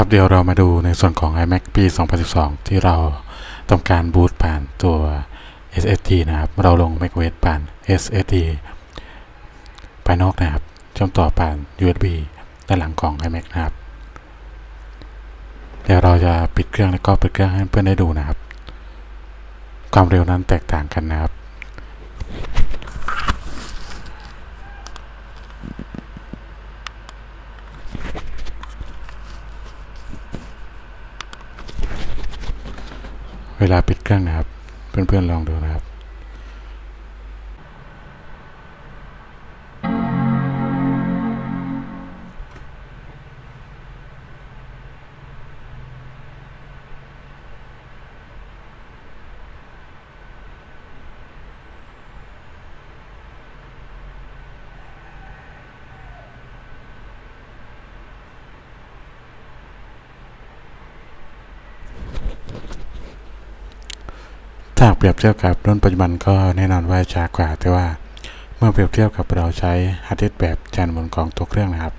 ครับเดี๋ยวเรามาดูในส่วนของ iMac ปี 2012 ที่เราต้องการบูตผ่านตัว SSD นะครับ เราลง macOS ผ่าน SSD ภายนอกนะครับเชื่อมต่อผ่าน USB ด้านหลังของ iMac นะครับ เดี๋ยวเราจะปิดเครื่องแล้วก็เปิดเครื่องให้เพื่อนได้ดูนะครับ ความเร็วนั้นแตกต่างกันนะครับ เวลาปิดเครื่องนะครับ เพื่อนๆลองดูนะครับ ถ้าเปรียบเทียบกับรุ่นปัจจุบันก็แน่นอนว่าช้ากว่า แต่ว่าเมื่อเปรียบเทียบกับเราใช้ฮาร์ดดิสก์แบบจานบนของตัวเครื่องนะครับ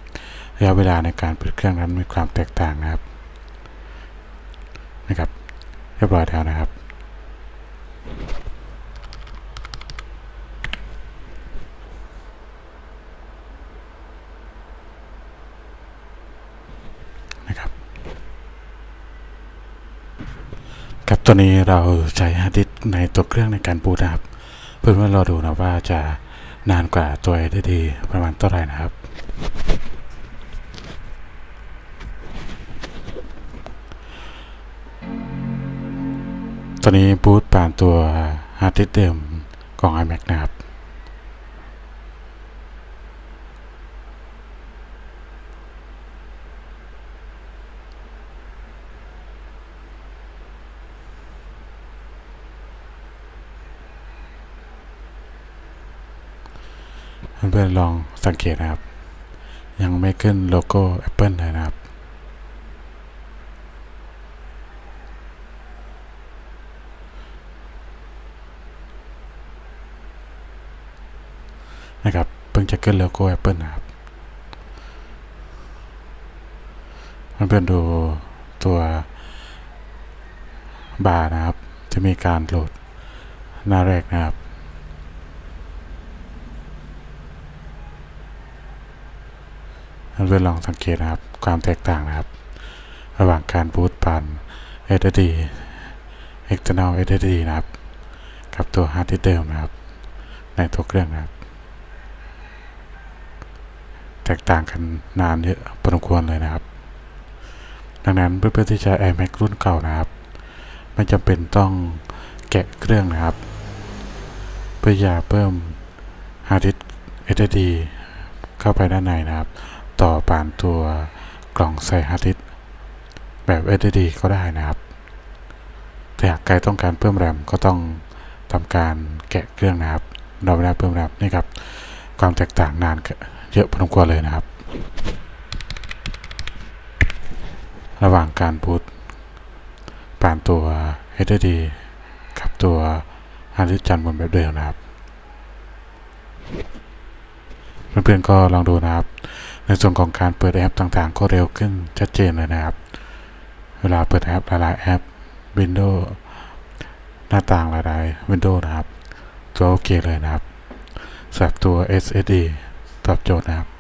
ระยะเวลาในการปิดเครื่องนั้นมีความแตกต่างนะครับนะครับเรียบร้อยแล้วนะครับนะครับครับตัวนี้เราใช้ฮาร์ดดิส ในตัวเครื่องในการปูนะครับ เพื่อว่อรอดูนะว่าจะนานกว่าตัวได้ดีประมาณเท่าไหร่นะครับ ตอนนี้บูตผ่านตัวฮาร์ดดิสก์เดิมของ iMac นะครับ เพื่อนๆลองสังเกตนะครับ ยังไม่ขึ้นโลโก้ Apple เลยนะครับนะครับเพิ่งจะขึ้นโลโก้ Apple นะครับเพื่อนๆดูตัวบาร์นะครับ จะมีการโหลดหน้าแรกนะครับ เพื่อนลองสังเกตนะครับ ความแตกต่างนะครับ ระหว่างการบูตผ่าน SSD external SSD นะครับ กับตัวฮาร์ดดิสเดิมนะครับ ในตัวเครื่องนะครับ แตกต่างกันนานเยอะพอสมควรเลยนะครับ ดังนั้นเพื่อนๆที่ใช้ iMac รุ่นเก่านะครับ ไม่จำเป็นต้องแกะเครื่องนะครับ เพื่อจะเพิ่มฮาร์ดดิสก์ SSD เข้าไปด้านในนะครับ ต่อผ่านตัวกล่องใส่ฮาร์ดดิสก์แบบ SSD ก็ได้นะครับแต่หากใครต้องการเพิ่มแรมก็ต้องทำการแกะเครื่องนะครับ เราไม่ได้เพิ่มแรมนี่ครับ ความแตกต่างนานเยอะพอสมควรเลยนะครับ ระหว่างการบูตผ่านตัว SSD กับตัวฮาร์ดดิสก์จานบนแบบเดิมนะครับ เพื่อนๆก็ลองดูนะครับ ในส่วนของการเปิดแอปต่างๆ ก็เร็วขึ้นชัดเจนเลยนะครับ เวลาเปิดแอปหลายๆแอป Windows หน้าต่างหลายๆ Windows นะครับ ตัวโอเคเลยนะครับสำหรับตัว SSD ตอบโจทย์นะครับ